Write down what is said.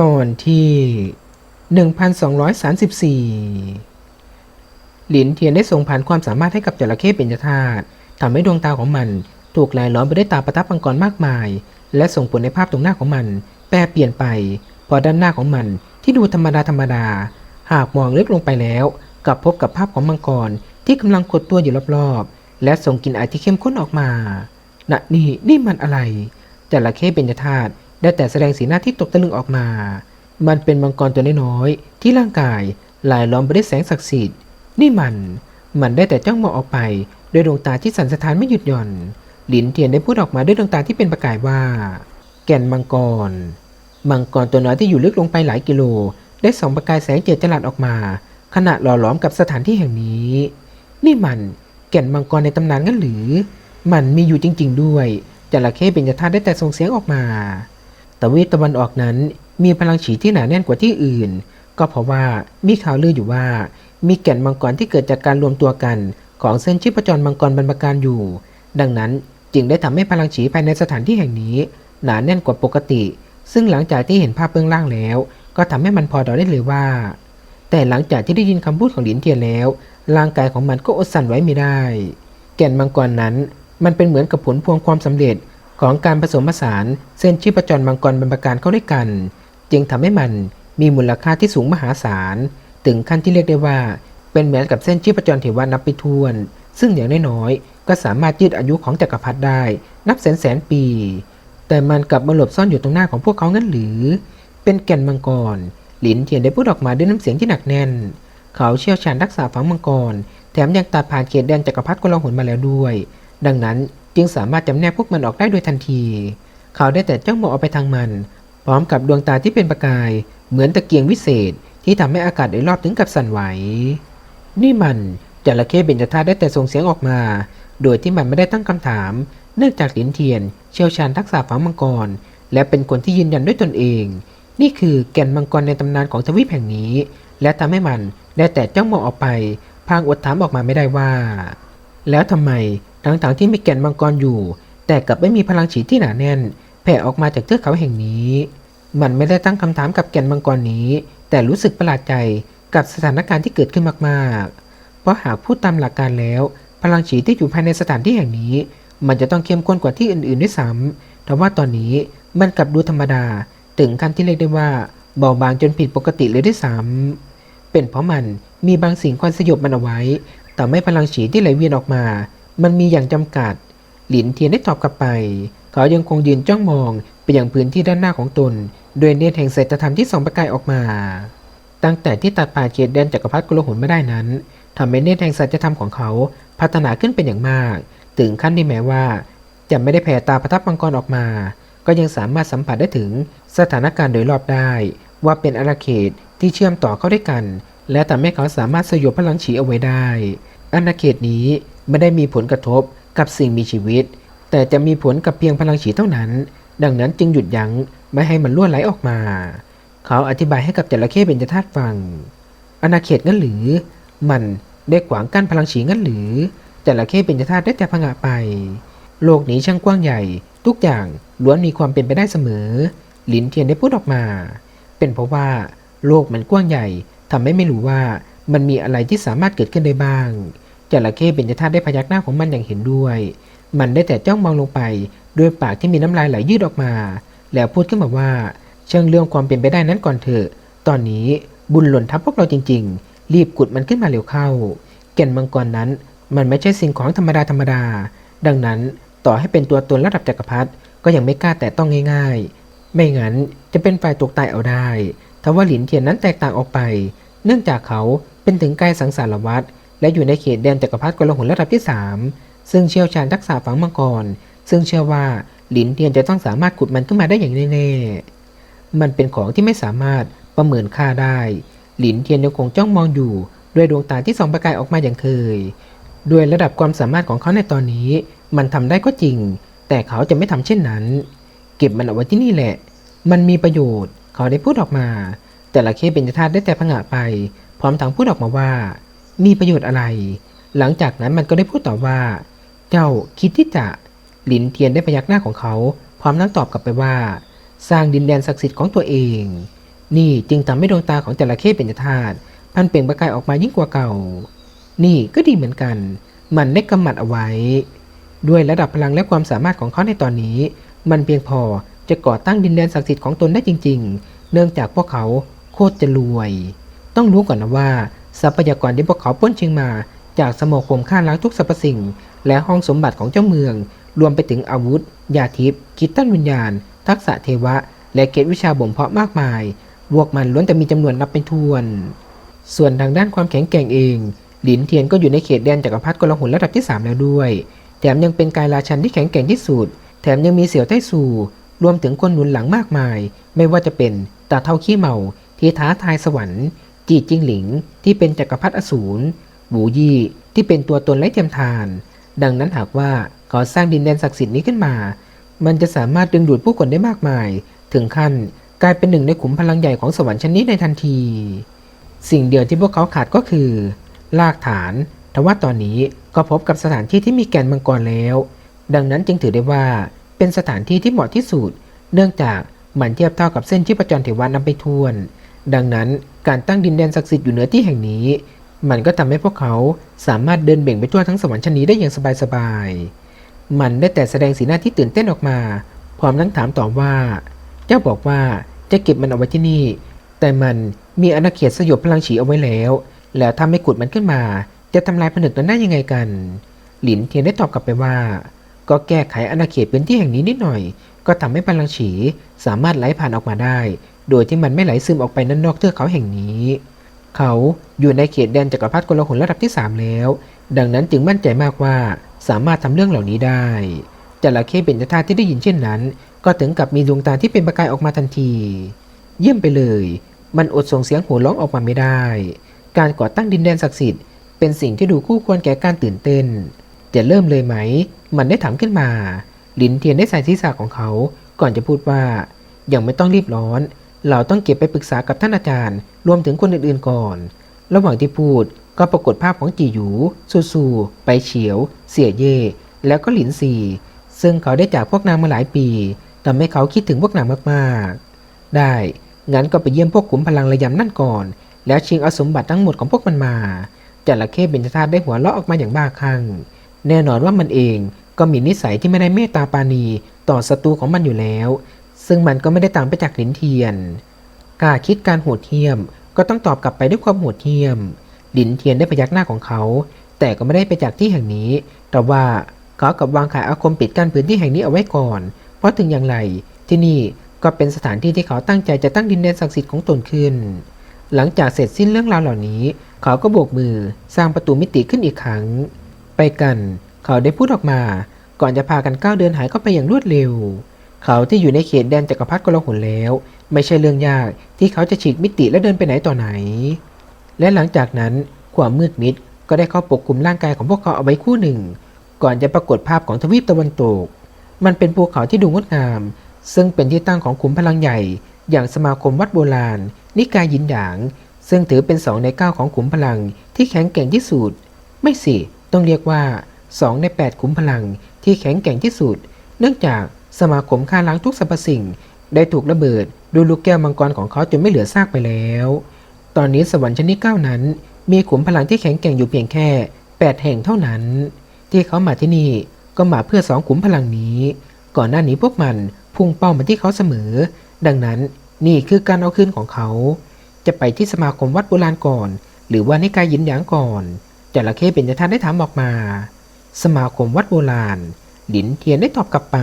ตอนที่ 1234 หลินเทียนได้ส่งผ่านความสามารถให้กับจระเข้เป็นธาตุทำให้ดวงตาของมันถูกลายล้อมไปด้วยตาประทับมังกรมากมาย และส่งผลในภาพตรงหน้าของมัน แปรเปลี่ยนไป พอด้านหน้าของมันที่ดูธรรมดาธรรมดา หากมองลึกลงไปแล้วกลับพบกับภาพของมังกรที่กำลังขดตัวอยู่รอบๆ และส่งกลิ่นอายที่เข้มข้นออกมาน่ะนี่นี่มันอะไรจระเข้เป็นธาตุ ได้แต่แสดงสีหน้าที่ตกตะลึงออกมา มันเป็นมังกรตัวน้อยๆที่ร่างกายลายล้อมไปด้วยแสงศักดิ์สิทธิ์ นี่มัน มันได้แต่จ้องมองออกไปด้วยดวงตาที่สั่นสะท้านไม่หยุดหย่อน หลินเทียนได้พูดออกมาด้วยดวงตาที่เป็นประกายว่า แก่นมังกร มังกรตัวน้อยที่อยู่ลึกลงไปหลายกิโล ได้ส่องประกายแสงเจิดจรัสออกมา ขณะหล่อหลอมกับสถานที่แห่งนี้ นี่มันแก่นมังกรในตำนานงั้นหรือ มันมีอยู่จริง ๆ ด้วยจระเข้เป็นยธาตุได้แต่ส่งเสียงออกมา แตะวีตะวันออกนั้นมีพลังฉีที่หนาแน่นกว่าที่อื่น ก็เพราะว่ามีข่าวลืออยู่ว่า มีแก่นมังกรที่เกิดจากการรวมตัวกันของเส้นชีพจรมังกรบรรพการอยู่ ดังนั้นจึงได้ทำให้พลังฉีภายในสถานที่แห่งนี้ หนาแน่นกว่าปกติ ซึ่งหลังจากที่เห็นภาพเบื้องล่างแล้ว ก็ทำให้มันพอเดาได้เลยว่า แต่หลังจากที่ได้ยินคำพูดของหลินเทียนแล้ว ร่างกายของมันก็อดสั่นไว้ไม่ได้ แก่นมังกรนั้น มันเป็นเหมือนกับผลพวงความสำเร็จ ของการผสมผสานเส้นชีพจรมังกรบรรพการเข้าด้วยกัน จึงทำให้มันมีมูลค่าที่สูงมหาศาล ถึงขั้นที่เรียกได้ว่า เป็นเหมือนกับเส้นชีพจรที่ว่านับไปทวน ซึ่งอย่างน้อยๆก็สามารถยืดอายุของจักรพรรดิได้ นับแสนแสนปี แต่มันกลับมาหลบซ่อนอยู่ตรงหน้าของพวกเขางั้นหรือ เป็นแก่นมังกร หลินเทียนได้พูดออกมาด้วยน้ำเสียงที่หนักแน่น เขาเชี่ยวชาญรักษาฝังมังกร แถมยังตัดผ่านเขตแดนจักรพรรดิกลาหนมาแล้วด้วย ดังนั้น จึงสามารถจำแนกพวกมันออกได้โดยทันที เขาได้แต่จ้องมองออกไปทางมัน พร้อมกับดวงตาที่เป็นประกาย เหมือนตะเกียงวิเศษที่ทำให้อากาศโดยรอบถึงกับสั่นไหว นี่มันจระเข้เบญจธาตุได้แต่ส่งเสียงออกมา โดยที่มันไม่ได้ตั้งคำถาม เนื่องจากหลินเทียน เชี่ยวชาญทักษะฝังมังกร และเป็นคนที่ยืนยันด้วยตนเอง นี่คือแก่นมังกรในตำนานของทวีปแห่งนี้ และทำให้มันได้แต่จ้องมองออกไป พางอดถามออกมาไม่ได้ว่า แล้วทำไม ทั้งๆที่มีแก่นมังกรอยู่ แต่กลับไม่มีพลังฉีดที่หนาแน่น แผ่ออกมาจากเทือกเขาแห่งนี้ มันไม่ได้ตั้งคำถามกับแก่นมังกรนี้ แต่รู้สึกประหลาดใจกับสถานการณ์ที่เกิดขึ้นมากๆ เพราะหากพูดตามหลักการแล้ว พลังฉีดที่อยู่ภายในสถานที่แห่งนี้ มันจะต้องเข้มข้นกว่าที่อื่นๆด้วยซ้ำแต่ว่าตอนนี้มันกลับดูธรรมดา ถึงขั้นที่เรียกได้ว่าเบาบางจนผิดปกติเลยด้วยซ้ำเป็นเพราะมันมีบางสิ่งคอยสยบมันเอาไว้ แต่ไม่พลังฉีดที่ไหลเวียนออกมา มันมีอย่างจำกัด หลินเทียนได้ตอบกลับไป เขายังคงยืนจ้องมองไปยังพื้นที่ด้านหน้าของตนโดยเนตรแห่งเศรษฐธรรมที่ส่องประกายออกมา ตั้งแต่ที่ตัดป่าเขตแดนจักรพรรดิกุลหุนไม่ได้นั้นทำให้เนตรแห่งสัจธรรมของเขาพัฒนาขึ้นเป็นอย่างมาก ถึงขั้นที่แม้ว่า จะไม่ได้แผ่ตาประทับมังกรออกมา ก็ยังสามารถสัมผัสได้ถึงสถานการณ์โดยรอบได้ ว่าเป็นอาณาเขตที่เชื่อมต่อเข้าด้วยกัน และทำให้เขาสามารถสยบพลังฉีเอาไว้ได้อาณาเขตนี้ ไม่ได้มีผลกระทบกับสิ่งมีชีวิต แต่จะมีผลกับเพียงพลังฉีเท่านั้น ดังนั้นจึงหยุดยั้งไม่ให้มันล่วไหลออกมา เขาอธิบายให้กับจระเข้เป็นจธาตุฟังอาณาเขตงั้นหรือ มันได้ขวางกั้นพลังฉีงั้นหรือจระเข้เป็นจธาตุได้แต่พงะไป โลกนี้ช่างกว้างใหญ่ ทุกอย่างล้วนมีความเป็นไปได้เสมอหลินเทียนได้พูดออกมา เป็นเพราะว่า โลกมันกว้างใหญ่ทำให้ไม่รู้ว่ามันมีอะไรที่สามารถเกิดขึ้นได้บ้าง จระเข้เป็นจธาตุได้พยักหน้าของมันอย่างเห็นด้วย มันได้แต่จ้องมองลงไปด้วยปากที่มีน้ำลายไหลยืดออกมา แล้วพูดขึ้นมาว่า เชิงเรื่องความเป็นไปได้นั้นก่อนเถอะ ตอนนี้บุญหล่นทับพวกเราจริง ๆ รีบขุดมันขึ้นมาเร็วเข้า แก่นมังกรนั้น มันไม่ใช่สิ่งของธรรมดาธรรมดา ดังนั้นต่อให้เป็นตัวตนระดับจักรพรรดิก็ยังไม่กล้าแต่ต้องง่าย ๆ ไม่งั้นจะเป็นฝ่ายตกตายเอาได้ทว่าหลินเทียนนั้นแตกต่างออกไป เนื่องจากเขาเป็นถึงกายสังสารวัตร และอยู่ในเขตแดนจักรพรรดิกลหุนระดับที่ 3 ซึ่งเชี่ยวชาญทักษะฝังมังกร ซึ่งเชื่อว่าหลินเทียนจะต้องสามารถขุดมันขึ้นมาได้อย่างแน่ๆ มันเป็นของที่ไม่สามารถประเมินค่าได้ หลินเทียนยังคงจ้องมองอยู่ ด้วยดวงตาที่ส่องประกายออกมาอย่างเคย ด้วยระดับความสามารถของเขาในตอนนี้ มันทำได้ก็จริง แต่เขาจะไม่ทำเช่นนั้น เก็บมันเอาไว้ที่นี่แหละ มันมีประโยชน์ เขาได้พูดออกมา แต่ละเคเป็นธาตุได้แต่ผงะไป พร้อมทั้งพูดออกมาว่า มีประโยชน์อะไร หลังจากนั้นมันก็ได้พูดต่อว่า เจ้าคิดที่จะหลินเทียนได้พยักหน้าของเขา พร้อมทั้งตอบกลับไปว่า สร้างดินแดนศักดิ์สิทธิ์ของตัวเอง นี่จึงทำให้ดวงตาของจระเข้เป็นธาตุพันเปล่งประกายออกมายิ่งกว่าเก่า นี่ก็ดีเหมือนกัน มันได้กำมัดเอาไว้ ด้วยระดับพลังและความสามารถของเขาในตอนนี้ มันเพียงพอจะก่อตั้งดินแดนศักดิ์สิทธิ์ของตนได้จริง ๆ เนื่องจากพวกเขาโคตรจะรวย ต้องรู้ก่อนนะว่า ทรัพยากรที่พวกเขาป้นชิงมา จากสมคมฆ่าล้างทุกสรรพสิ่ง และห้องสมบัติของเจ้าเมือง รวมไปถึงอาวุธ ยาทิพย์คิดตั้นวิญญาณ ทักษะเทวะ และเกตวิชาบ่มเพาะมากมาย พวกมันล้วนแต่มีจำนวนนับเป็นทวน ส่วนทางด้านความแข็งแกร่งเอง หลินเทียนก็อยู่ในเขตแดนจักรพรรดิกลหุนระดับที่ 3 แล้วด้วย แถมยังเป็นกายราชันที่แข็งแกร่งที่สุด แถมยังมีเสี่ยวไต้สู่รวมถึงคนหนุนหลังมากมาย ไม่ว่าจะเป็นตาเท่าขี้เมาที่ท้าทายสวรรค์ จีจิงหลิงที่เป็นจักรพรรดิอสูรบูยี่ที่เป็นตัวตนไร้เทียมทาน ดังนั้นหากว่าเขาสร้างดินแดนศักดิ์สิทธิ์นี้ขึ้นมา มันจะสามารถดึงดูดผู้คนได้มากมาย ถึงขั้นกลายเป็นหนึ่งในขุมพลังใหญ่ของสวรรค์ชั้นนี้ในทันที สิ่งเดียวที่พวกเขาขาดก็คือรากฐานทว่าตอนนี้ก็พบกับสถานที่ที่มีแกนมังกรแล้ว ดังนั้นจึงถือได้ว่าเป็นสถานที่ที่เหมาะที่สุด เนื่องจากมันเทียบเท่ากับเส้นชีพจรเทวานำไปทวน ดังนั้น การตั้งดินแดนศักดิ์สิทธิ์อยู่เหนือที่แห่งนี้ มันก็ทำให้พวกเขาสามารถเดินเบ่งไปทั่วทั้งสวรรค์ชั้นนี้ได้อย่างสบายๆ มันได้แต่แสดงสีหน้าที่ตื่นเต้นออกมา พร้อมทั้งถามต่อว่า เจ้าบอกว่าจะเก็บมันเอาไว้ที่นี่ แต่มันมีอาณาเขตสยบพลังฉีเอาไว้แล้ว แล้วถ้าไม่ขุดมันขึ้นมา จะทำลายผนึกนั้นได้ยังไงกัน หลินเทียนได้ตอบกลับไปว่า ก็แก้ไขอาณาเขตพื้นที่แห่งนี้นิดหน่อย ก็ทำให้พลังฉีสามารถไหลผ่านออกมาได้ โดยที่มันไม่ไหลซึมออกไปนั่นนอกเทือกเขาแห่งนี้ เขาอยู่ในเขตแดนจักรพรรดิกลหนระดับที่ 3 แล้ว ดังนั้นจึงมั่นใจมากว่าสามารถทำเรื่องเหล่านี้ได้จระเข้เป็นธาตุที่ได้ยินเช่นนั้น ก็ถึงกับมีดวงตาที่เป็นประกายออกมาทันที เยี่ยมไปเลย มันอดส่งเสียงโห่ร้องออกมาไม่ได้ การก่อตั้งดินแดนศักดิ์สิทธิ์เป็นสิ่งที่ดูคู่ควรแก่การตื่นเต้น จะเริ่มเลยไหม มันได้ถามขึ้นมา ลินเทียนได้ใส่ศีรษะของเขา ก่อนจะพูดว่า ยังไม่ต้องรีบร้อน เราต้องเก็บไปปรึกษากับท่านอาจารย์ รวมถึงคนอื่นๆก่อน ระหว่างที่พูดก็ปรากฏภาพของจีหยูซูซู ไปเฉียว เสี่ยเย่ แล้วก็หลินซี ซึ่งเขาได้จากพวกนางมาหลายปีทำให้เขาคิดถึงพวกนางมากๆ ได้ งั้นก็ไปเยี่ยมพวกขุมพลังระยำนั่นก่อน แล้วชิงเอาสมบัติทั้งหมดของพวกมันมาจระเข้เบญจธาตุได้หัวเราะออกมาอย่างบ้าคลั่ง แน่นอนว่ามันเองก็มีนิสัยที่ไม่ได้เมตตาปาณีต่อศัตรูของมันอยู่แล้ว ซึ่งมันก็ไม่ได้ต่างไปจากหลินเทียนกาคิดการโหดเหี้ยม ก็ต้องตอบกลับไปด้วยความโหดเหี้ยมหลินเทียนได้พยักหน้าของเขา แต่ก็ไม่ได้ไปจากที่แห่งนี้ แต่ว่าเขากับวางขายอาคมปิดกั้นพื้นที่แห่งนี้เอาไว้ก่อน เพราะถึงอย่างไร ที่นี่ก็เป็นสถานที่ที่เขาตั้งใจจะตั้งดินแดนศักดิ์สิทธิ์ของตนขึ้น หลังจากเสร็จสิ้นเรื่องราวเหล่านี้ เขาก็โบกมือสร้างประตูมิติขึ้นอีกครั้ง ไปกัน เขาได้พูดออกมา ก่อนจะพากันก้าวเดินหายเข้าไปอย่างรวดเร็ว เขาที่อยู่ในเขตแดนจักรพรรดิกลหนแล้ว ไม่ใช่เรื่องยากที่เขาจะฉีกมิติและเดินไปไหนต่อไหน และหลังจากนั้นความมืดมิดก็ได้เข้าปกคลุมร่างกายของพวกเขาเอาไว้คู่หนึ่ง ก่อนจะปรากฏภาพของทวีปตะวันตก มันเป็นภูเขาที่ดูงดงาม ซึ่งเป็นที่ตั้งของขุมพลังใหญ่ อย่างสมาคมวัดโบราณ นิกายยินหยาง ซึ่งถือเป็นสองในเก้าของขุมพลังที่แข็งแกร่งที่สุด ไม่สิ ต้องเรียกว่าสองในแปดขุมพลังที่แข็งแกร่งที่สุด เนื่องจาก สมาคมฆ่าล้างทุกสรรพสิ่ง ได้ถูกระเบิดด้วยลูกแก้วมังกรของเขาจนไม่เหลือซากไปแล้ว ตอนนี้สวรรค์ชั้นที่เก้านั้น มีขุมพลังที่แข็งแกร่งอยู่เพียงแค่แปดแห่งเท่านั้น ที่เขามาที่นี่ก็มาเพื่อสองขุมพลังนี้ ก่อนหน้านี้พวกมันพุ่งเป้ามาที่เขาเสมอ ดังนั้นนี่คือการเอาคืนของเขา จะไปที่สมาคมวัดโบราณก่อน หรือว่านิกายยินหยางก่อนจระเข้เป็นจทานได้ถามออกมา สมาคมวัดโบราณ หลินเทียนได้ตอบกลับไป